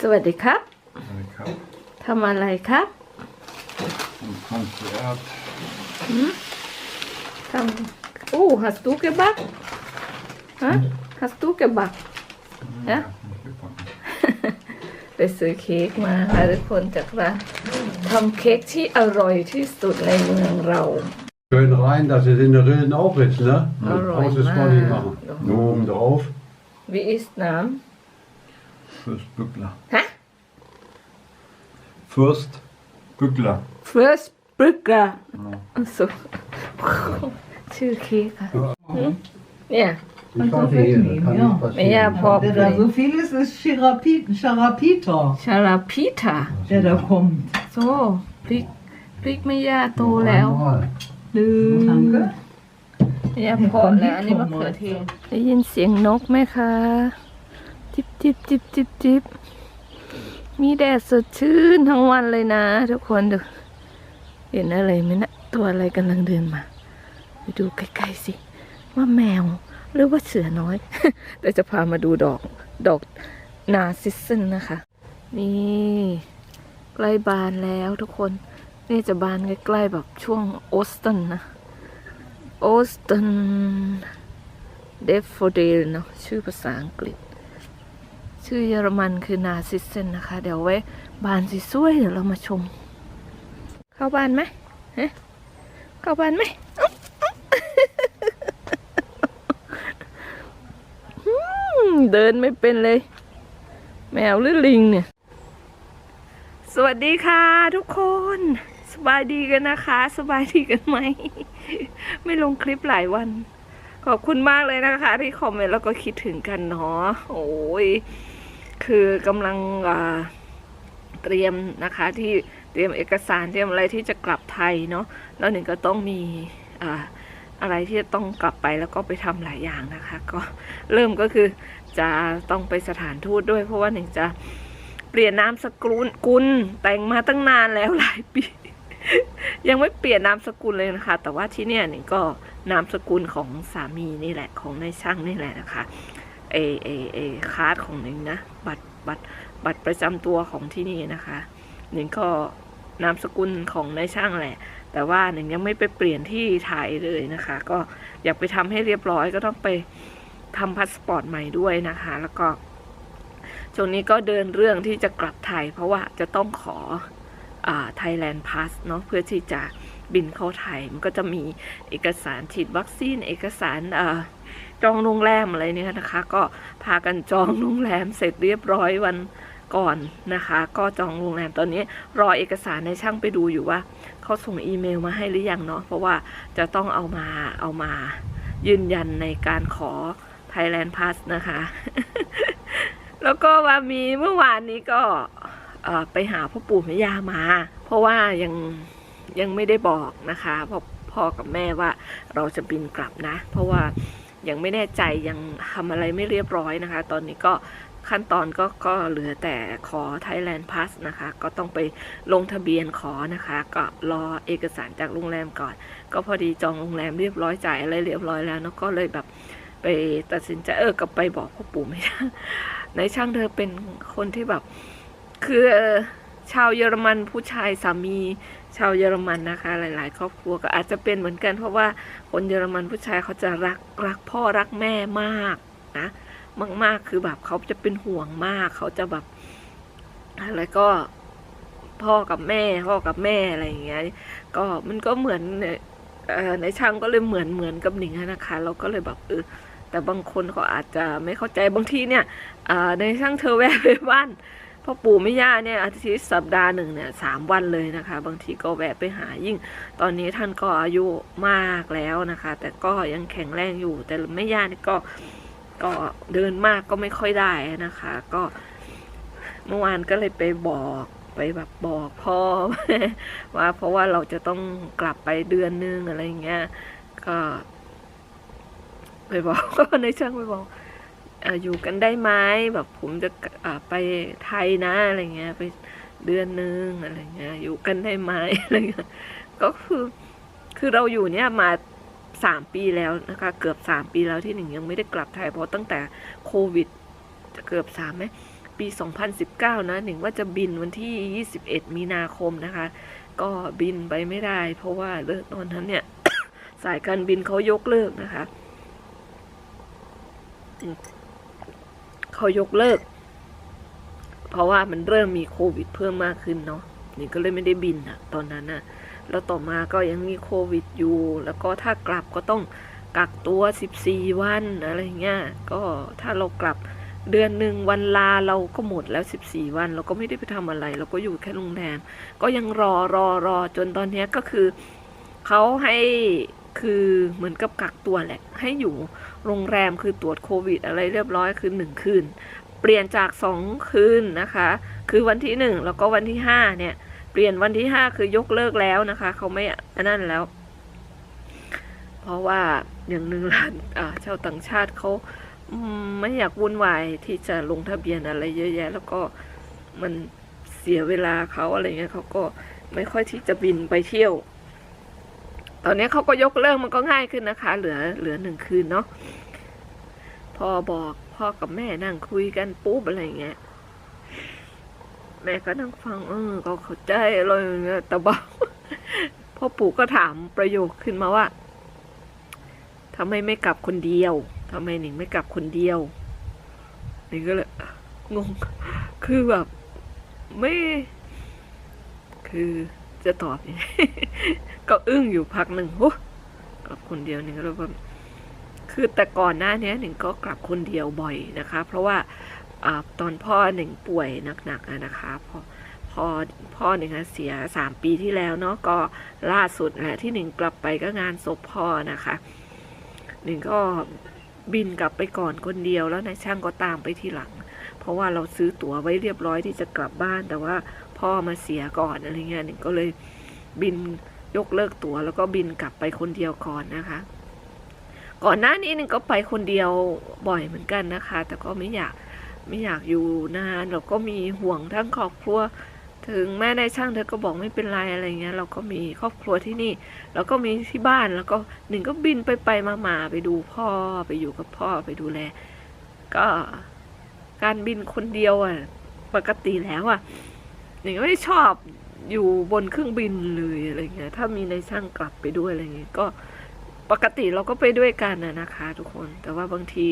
สวัสดีครับ ครับ ทำอะไรครับ Konzert. ทำโอ้ hast du gebacken ฮะ hast du gebacken ฮะ Nicht gebacken. ไปซื้อเค้กมาค่ะทุกคนจากร้านทำเค้กที่อร่อยที่สุดในเมืองเรา Schön rein, dass es in der Rillen auch ist, ne? Alright, Großes Body na. machen. Nur oben drauf. Wie ist Name Fürst Bückler. Hä? Fürst Bückler. First Burger Ja. สุดชื่อเค้กค่ะหืมเนี่ย Ich warte hier, das kann Ja. nicht passieren. Ja, Pop. Der da so viel ist, ist Chirapit, Charapita, ชาลาพิทา der da kommt. โซพริกพริกไม่ย่าโตแล้ว Einmal. ลืม Danke. ไม่ย่าเพาะแล้ว อันนี้มะเขือเทศได้ยินเสียงนกไหมคะ จิบจิบจิบจิบจิบมีแดดสดชื่นทั้งวันเลยนะ ทุกคนดู เห็นอะไรไหมนะ ตัวอะไรกำลังเดินมา ไปดูใกล้ๆสิ ว่าแมวหรือว่าเสือน้อย แต่จะพามาดูดอกดอกนาซิสเซนนะคะ นี่ใกล้บานแล้วทุกคน นี่จะบานใกล้ๆแบบช่วงโอสตันนะโอสตันเดฟโฟเดลเนาะชื่อภาษาอังกฤษ ชื่อเยอรมันคือนาซิสเซนนะคะ เดี๋ยวไว้บานสิสวยเดี๋ยวเรามาชม เข้าบ้านไหมฮะเข้าบ้านไหมอ๊อบอ๊อบอืมเดินไม่เป็นเลย แมวหรือลิงเนี่ย สวัสดีค่ะทุกคน สบายดีกันนะคะ สบายดีกันไหม ไม่ลงคลิปหลายวัน ขอบคุณมากเลยนะคะ ที่คอมเมนต์แล้วก็คิดถึงกันเนาะโอ้ย คือกำลังเตรียมนะคะที่เตรียมเอกสารเตรียมอะไรที่จะกลับไทยเนาะแล้วหนึ่งก็ต้องมีอ่าอะไรที่จะต้องกลับไปแล้วก็ไปทำหลายอย่างนะคะ ก็เริ่มก็คือจะต้องไปสถานทูตด้วย เพราะว่าหนึ่งจะเปลี่ยนนามสกุลกุลแต่งมาตั้งนานแล้วหลายปี ยังไม่เปลี่ยนนามสกุลเลยนะคะ แต่ว่าที่เนี่ยนี่งก็นามสกุลของสามีนี่แหละของนายช่างนี่แหละนะคะ เอเอเอคาร์ดของหนึ่งนะ บัตรบัตรบัตรประจำตัวของที่นี่นะคะหนึ่งก็นามสกุลของนายช่างแหละ แต่ว่าหนึ่งยังไม่ไปเปลี่ยนที่ไทยเลยนะคะ ก็อยากไปทำให้เรียบร้อยก็ต้องไปทำพาสปอร์ตใหม่ด้วยนะคะ แล้วก็ช่วงนี้ก็เดินเรื่องที่จะกลับไทย เพราะว่าจะต้องขอไทยแลนด์พาสเนาะเพื่อที่จะบินเข้าไทย มันก็จะมีเอกสารฉีดวัคซีน เอกสารอา จองโรงแรมอะไรเนี่ยนะคะ ก็พากันจองโรงแรมเสร็จเรียบร้อยวันก่อนนะคะ ก็จองโรงแรมตอนนี้รอเอกสารในช่างไปดูอยู่ว่าเขาส่งอีเมลมาให้หรือยังเนาะเพราะว่าจะต้องเอามาเอามายืนยันในการขอ Thailand Pass นะคะ แล้วก็ว่ามีเมื่อวานนี้ก็ไปหาพ่อปู่แม่ย่ามา เพราะว่ายังยังไม่ได้บอกนะคะพ่อพ่อกับแม่ว่าเราจะบินกลับนะ เพราะว่า ยังไม่แน่ใจยังทำอะไรไม่เรียบร้อยนะคะ ตอนนี้ก็ขั้นตอนก็ก็เหลือแต่ขอ Thailand Pass นะคะ ก็ต้องไปลงทะเบียนขอนะคะ ก็รอเอกสารจากโรงแรมก่อน ก็พอดีจองโรงแรมเรียบร้อยจ่ายอะไรเรียบร้อยแล้วเนอะก็เลยแบบไปตัดสินใจเออกลับไปบอกพ่อปู่แม่ย่าในช่างเธอเป็นคนที่แบบ คือชาวเยอรมันผู้ชายสามี ชาวเยอรมันนะคะ หลาย ๆ ครอบครัวก็อาจจะเป็นเหมือนกัน เพราะว่าคนเยอรมันผู้ชายเขาจะรักรักพ่อรักแม่มากนะมาก ๆ คือแบบเขาจะเป็นห่วงมาก เขาจะแบบอะไรก็พ่อกับแม่ พ่อกับแม่อะไรอย่างเงี้ยก็มันก็เหมือนในช่างก็เลยเหมือนเหมือนกับหนิงนะคะ เราก็เลยแบบเออแต่บางคนเขาอาจจะไม่เข้าใจบางทีเนี่ยในช่างเธอแวะไปบ้าน พ่อปู่แม่ย่าเนี่ยอาทิตย์สัปดาห์หนึ่งเนี่ยสามวันเลยนะคะ บางทีก็แวะไปหายิ่ง ตอนนี้ท่านก็อายุมากแล้วนะคะ แต่ก็ยังแข็งแรงอยู่ แต่แม่ย่านี่ก็ก็เดินมากก็ไม่ค่อยได้นะคะ ก็เมื่อวานก็เลยไปบอกไปแบบบอกพ่อว่าเพราะว่าเราจะต้องกลับไปเดือนนึงอะไรเงี้ยก็ ไปบอกก็ในช่างไปบอก อยู่กันได้ไหมแบบผมจะไปไทยนะอะไรเงี้ยไปเดือนนึงอะไรเงี้ยอยู่กันได้ไหมอะไรเงี้ยก็คือคือเราอยู่เนี่ยมาสามปีแล้วนะคะ เกือบสามปีแล้วที่หนึ่งยังไม่ได้กลับไทยเพราะตั้งแต่โควิดจะเกือบสามไหมปี 2019 นะหนิงว่าจะบินวันที่ 21 มีนาคมนะคะ ก็บินไปไม่ได้ เพราะว่าเลิกตอนนั้นเนี่ย สายการบินเขายกเลิกนะคะ เขายกเลิก เพราะว่ามันเริ่มมีโควิด เพิ่มมากขึ้นเนาะนี่ก็เลยไม่ได้บินอะตอนนั้นอะแล้วต่อมาก็ยังมีโควิดอยู่ แล้วก็ถ้ากลับก็ต้องกักตัว 14 วันอะไรเงี้ย ก็ถ้าเรากลับเดือนหนึ่งวันลาเราก็หมดแล้ว 14 วัน เราก็ไม่ได้ไปทำอะไร เราก็อยู่แค่โรงแรม ก็ยังรอรอรอจนตอนนี้ก็คือเขาให้ คือเหมือนกับกักตัวแหละ ให้อยู่โรงแรมคือตรวจโควิด อะไรเรียบร้อยคือหนึ่งคืน เปลี่ยนจากสองคืนนะคะ คือวันที่หนึ่งแล้วก็วันที่ห้าเนี่ย เปลี่ยนวันที่ห้าคือยกเลิกแล้วนะคะ เขาไม่อนนั้นแล้ว เพราะว่าอย่างหนึ่งร้านชาวต่างชาติเขาไม่อยากวุ่นวายที่จะลงทะเบียนอะไรเยอะแยะ แล้วก็มันเสียเวลาเขาอะไรเงี้ยเขาก็ไม่ค่อยที่จะบินไปเที่ยว ตอนนี้เขาก็ยกเลิกมันก็ง่ายขึ้นนะคะ เหลือเหลือหนึ่งคืนเนาะพอบอกพ่อกับแม่นั่งคุยกันปุ๊บอะไรเงี้ยแม่ก็นั่งฟังเออก็เข้าใจอะไรอย่างเงี้ยแต่บอกพ่อปู่ก็ถามประโยคขึ้นมาว่าทำไมไม่กลับคนเดียวทำไมหนิงไม่กลับคนเดียวหนิงก็เลยงง คือแบบ ไม่ คือจะตอบยังไง ก็อึ้งอยู่พักหนึ่งโอ้กลับคนเดียวหนิงก็เลยว่าคือแต่ก่อนหน้านี้หนิงก็กลับคนเดียวบ่อยนะคะ เพราะว่าอตอนพ่อหนึ่งป่วยหนักๆนะคะพอพอพ่อหนึ่งเสียสามปีที่แล้วเนาะก็ล่าสุดแหละที่หนึ่งกลับไปก็งานศพพ่อนะคะหนึ่งก็บินกลับไปก่อนคนเดียวแล้วนายช่างก็ตามไปทีหลัง เพราะว่าเราซื้อตั๋วไว้เรียบร้อยที่จะกลับบ้าน แต่ว่าพ่อมาเสียก่อนอะไรเงี้ยหนึ่งก็เลยบิน ยกเลิกตั๋วแล้วก็บินกลับไปคนเดียวก่อนนะคะ ก่อนหน้านี้หนึ่งก็ไปคนเดียวบ่อยเหมือนกันนะคะ แต่ก็ไม่อยากไม่อยากอยู่นานเราก็มีห่วงทั้งครอบครัว ถึงแม่ในช่างเธอก็บอกไม่เป็นไรอะไรเงี้ย เราก็มีครอบครัวที่นี่ เราก็มีที่บ้านแล้วก็หนึ่งก็บินไปไปมามาไปดูพ่อไปอยู่กับพ่อไปดูแล ก็การบินคนเดียวอะปกติแล้วอะหนึ่งไม่ชอบ อยู่บนเครื่องบินเลยอะไรเงี้ยถ้ามีในายช่างกลับไปด้วยอะไรเงี้ยก็ปกติเราก็ไปด้วยกันนะนะคะ ทุกคนแต่ว่าบางที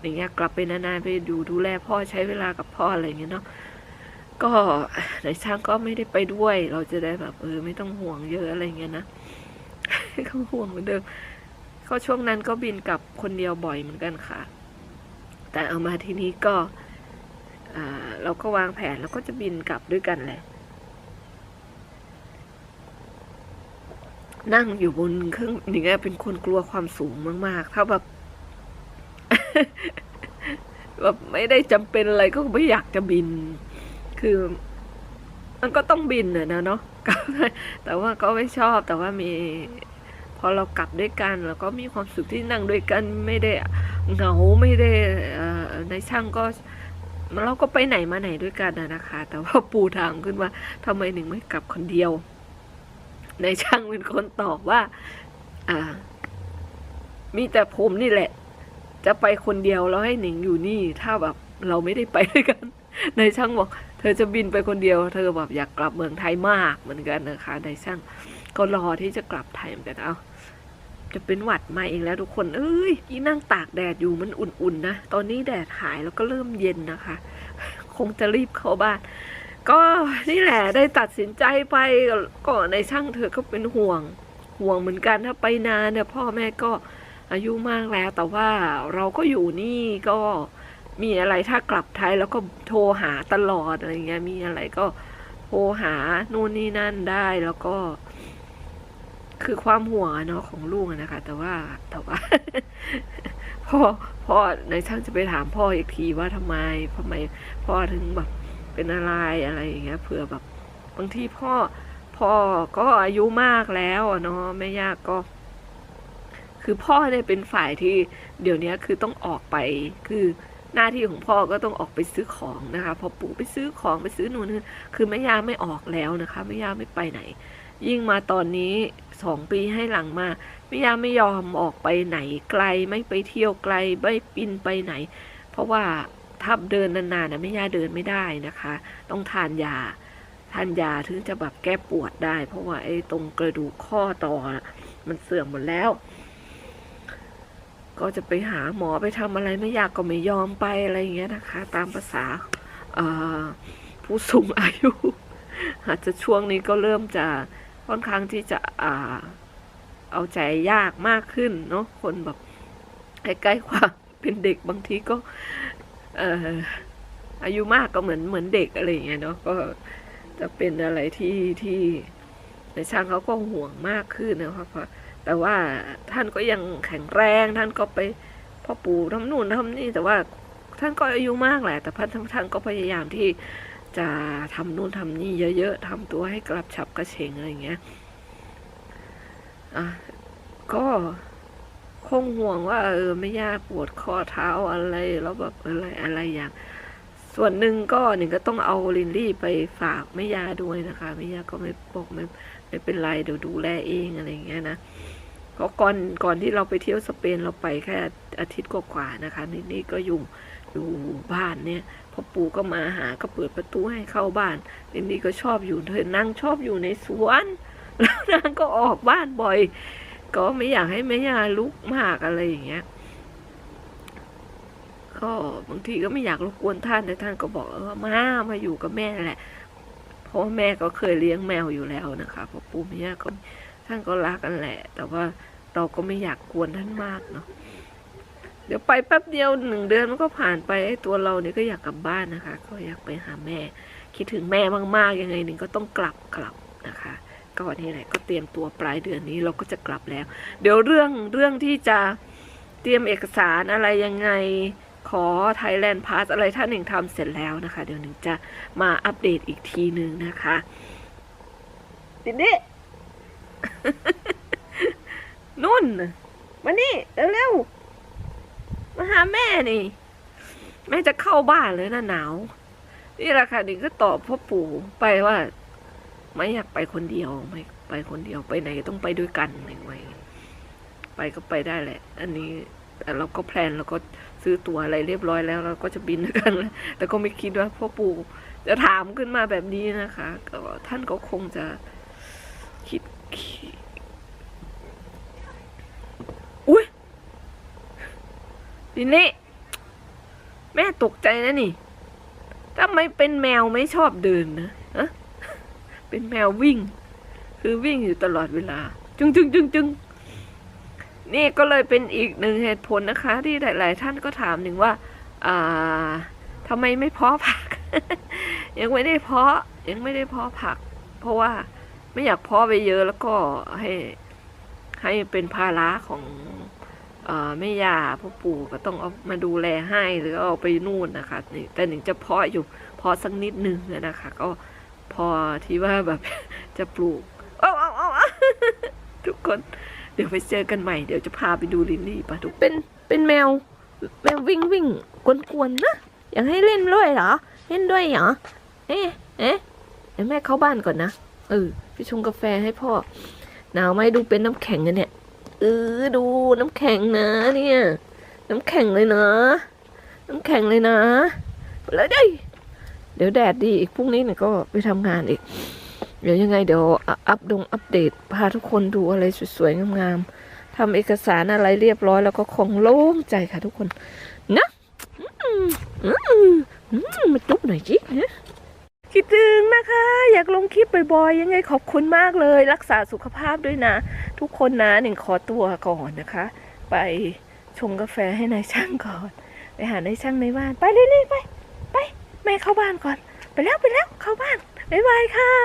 อย่างเงี้ยกลับไปนานๆไปดูดูแลพ่อใช้เวลากับพ่ออะไรเงี้ยเนาะก็ในช่างก็ไม่ได้ไปด้วย เราจะได้แบบเออไม่ต้องห่วงเยอะอะไรเงี้ยนะเขาห่วงเหมือนเดิมก็ช่วงนั้นก็บินกลับคนเดียวบ่อยเหมือนกันค่ะ แต่เอามาที่นี้ก็เราก็วางแผนแล้วก็จะบินกลับด้วยกันแหละ นั่งอยู่บนเครื่องนี่ไงเป็นคนกลัวความสูงมาก ๆ ถ้าแบบแบบไม่ได้จำเป็นอะไรก็ไม่อยากจะบิน คือ มันก็ต้องบินอะนะเนาะแต่ว่าก็ไม่ชอบแต่ว่ามี พอเรากลับด้วยกัน แล้วก็มีความสุขที่นั่งด้วยกัน ไม่ได้เหงาไม่ได้ในช่างก็เราก็ไปไหนมาไหนด้วยกันนะคะ แต่ว่าปูถามขึ้นว่าทำไมหนึ่งไม่กลับคนเดียว ในช่างเป็นคนตอบว่า อ่า มีแต่ผมนี่แหละ จะไปคนเดียวแล้วให้หนิงอยู่นี่ ถ้าแบบเราไม่ได้ไปด้วยกันในายช่างบอก เธอจะบินไปคนเดียว เธอแบบอยากกลับเมืองไทยมากเหมือนกันนะคะในายช่าง ก็รอที่จะกลับไทยเหมือนกันเอาจะเป็นหวัดมาเองแล้วทุกคน เอ้ยยี่นั่งตากแดดอยู่มันอุ่นๆนะ ตอนนี้แดดหายแล้วก็เริ่มเย็นนะคะ คงจะรีบเข้าบ้าน ก็นี่แหละได้ตัดสินใจไปก่อนในช่างเธอก็เป็นห่วงห่วงเหมือนกันถ้าไปนานเนี่ยพ่อแม่ก็อายุมากแล้ว แต่ว่าเราก็อยู่นี่ก็มีอะไรถ้ากลับไทยแล้วก็โทรหาตลอดอะไรเงี้ยมีอะไรก็โทรหานู่นนี่นั่นได้แล้วก็ คือความห่วงเนาะของลูกนะคะ แต่ว่าแต่ว่าพ่อพ่อในช่างจะไปถามพ่ออีกทีว่าทำไมทำไม พ่อถึงแบบ เป็นอะไรอะไรอย่างเงี้ยเผื่อแบบบางทีพ่อพ่อก็อายุมากแล้วอะเนาะแม่ย่าก็ คือพ่อเนี่ยเป็นฝ่ายที่เดี๋ยวนี้คือต้องออกไปคือหน้าที่ของพ่อก็ต้องออกไปซื้อของนะคะพอปู่ไปซื้อของไปซื้อนู่นนี่คือแม่ย่าไม่ออกแล้วนะคะแม่ย่าไม่ไปไหน ยิ่งมาตอนนี้สองปีให้หลังมาแม่ย่าไม่ยอมออกไปไหนไกลไม่ไปเที่ยวไกลไม่บินไปไหน เพราะว่า ถ้าเดินนานๆนะไม่ย่าเดินไม่ได้นะคะ ต้องทานยา ทานยาถึงจะแบบแก้ปวดได้ เพราะว่าไอ้ตรงกระดูกข้อต่อนะมันเสื่อมหมดแล้ว ก็จะไปหาหมอไปทำอะไรไม่อยากก็ไม่ยอมไปอะไรอย่างเงี้ยนะคะ ตามภาษาผู้สูงอายุ อาจจะช่วงนี้ก็เริ่มจะค่อนข้างที่จะอ่าเอาใจยากมากขึ้นเนาะคนแบบใกล้ๆความเป็นเด็กบางทีก็ อายุมากก็เหมือนเหมือนเด็กอะไรอย่างเงี้ยเนาะก็จะเป็นอะไรที่ที่ในช่างเขาก็ห่วงมากขึ้นนะครับเพราะแต่ว่าท่านก็ยังแข็งแรงท่านก็ไปพ่อปู่ทำนู่นทำนี่แต่ว่าท่านก็อายุมากแหละ แต่ท่านท่านก็พยายามที่จะทำนู่นทำนี่เยอะๆทำตัวให้กระชับกระเฉงอะไรอย่างเงี้ยอะก็ คงห่วงว่าเออไม่ยากปวดข้อเท้าอะไรแล้วแบบอะไรอะไรอย่าง ส่วนหนึ่งก็หนึ่งก็ต้องเอาลินลี่ไปฝากแม่ยาด้วยนะคะแม่ยาก็ไม่บอกไม่ไม่เป็นไรเดี๋ยวดูแลเองอะไรอย่างเงี้ยนะเพราะก่อนก่อนที่เราไปเที่ยวสเปนเราไปแค่อาทิตย์กว่าๆนะคะนี่นี่ก็อยู่อยู่บ้านเนี่ยพอปู่ก็มาหาก็เปิดประตูให้เข้าบ้านลินลี่ก็ชอบอยู่เธอนั่งชอบอยู่ในสวน แล้วนางก็ออกบ้านบ่อย ก็ไม่อยากให้แม่ยาลุกมากอะไรอย่างเงี้ย ก็บางทีก็ไม่อยากรบกวนท่านแต่ท่านก็บอกเออมามาอยู่กับแม่แหละ เพราะแม่ก็เคยเลี้ยงแมวอยู่แล้วนะคะเพราะปู่แม่ก็ท่านก็รักกันแหละ แต่ว่าเราก็ไม่อยากกวนท่านมากเนาะเดี๋ยวไปแป๊บเดียวหนึ่งเดือนมันก็ผ่านไปไอ้ตัวเราเนี่ยก็อยากกลับบ้านนะคะ ก็อยากไปหาแม่ คิดถึงแม่มากๆยังไงหนึ่งก็ต้องกลับกลับนะคะ ก็นี่แหละก็เตรียมตัวปลายเดือนนี้เราก็จะกลับแล้ว เดี๋ยวเรื่องเรื่องที่จะเตรียมเอกสารอะไรยังไงขอ Thailand Pass อะไรถ้าหนึ่งทำเสร็จแล้วนะคะ เดี๋ยวหนึ่งจะมาอัปเดตอีกทีหนึ่งนะคะตินนี่นุ่น มานี่เร็วๆมาหาแม่นี่ แม่จะเข้าบ้านเลยนะหนาว นี่แหละค่ะหนึ่งก็ตอบพ่อปู่ไปว่า ไม่อยากไปคนเดียวไม่ไปคนเดียวไปไหนต้องไปด้วยกันหนึ่งไว้ไปก็ไปได้แหละ อันนี้แต่เราก็แพลนเราก็ซื้อตั๋วอะไรเรียบร้อยแล้วเราก็จะบินด้วยกันแล้วแต่ก็ไม่คิดว่าพ่อปู่จะถามขึ้นมาแบบนี้นะคะก็ท่านก็คงจะคิดอุ้ยดินนี่แม่ตกใจนะนี่ทำไมเป็นแมวไม่ชอบเดินนะ เป็นแมววิ่ง คือวิ่งอยู่ตลอดเวลา จึงจึงจึงจึงนี่ก็เลยเป็นอีกหนึ่งเหตุผลนะคะ ที่หลาย ๆ ท่านก็ถามหนึ่งว่า อ่าทำไมไม่เพาะผัก ยังไม่ได้เพาะยังไม่ได้เพาะผัก เพราะว่าไม่อยากเพาะไปเยอะแล้วก็ให้ให้เป็นภาระของอแม่ยาพ่อปู่ก็ต้องเอามาดูแลให้หรือเอาไปนู่นนะคะแต่หนึ่งจะเพาะอยู่เพาะสักนิดนึงนะคะ ก็ พอที่ว่าแบบจะปลูกเอาเอาเอาเอาทุกคนเดี๋ยวไปเจอกันใหม่เดี๋ยวจะพาไปดูลินลี่ปะทุกเป็นเป็นแมว แมววิ่งวิ่งกวนๆนะอยากให้เล่นด้วยเหรอ เล่นด้วยเหรอเอ๊ะเอ๊ะเดี๋ยวแม่เข้าบ้านก่อนนะเออไปชงกาแฟให้พ่อหนาวไหมดูเป็นน้ำแข็งกันเนี่ยเออดูน้ำแข็งนะเนี่ย น้ำแข็งเลยนะ น้ำแข็งเลยนะไปเลยดิ เดี๋ยวแดดดีอีกพรุ่งนี้เนี่ยก็ไปทำงานอีก เดี๋ยวยังไงเดี๋ยวอัปดงอัปเดต พาทุกคนดูอะไรสวยๆงามๆทำเอกสารอะไรเรียบร้อยแล้วก็คงโล่งใจค่ะทุกคน นะมาจุ๊บหน่อยจินะคิดถึงนะคะ อยากลงคลิปบ่อยๆ ยังไงขอบคุณมากเลย รักษาสุขภาพด้วยนะ ทุกคนนะหนึ่งขอตัวก่อนนะคะ ไปชงกาแฟให้นายช่างก่อน ไปหานายช่างในบ้าน ไปเร็วๆไปไป แม่เข้าบ้านก่อน ไปแล้วไปแล้วเข้าบ้านบ๊ายบายค่ะ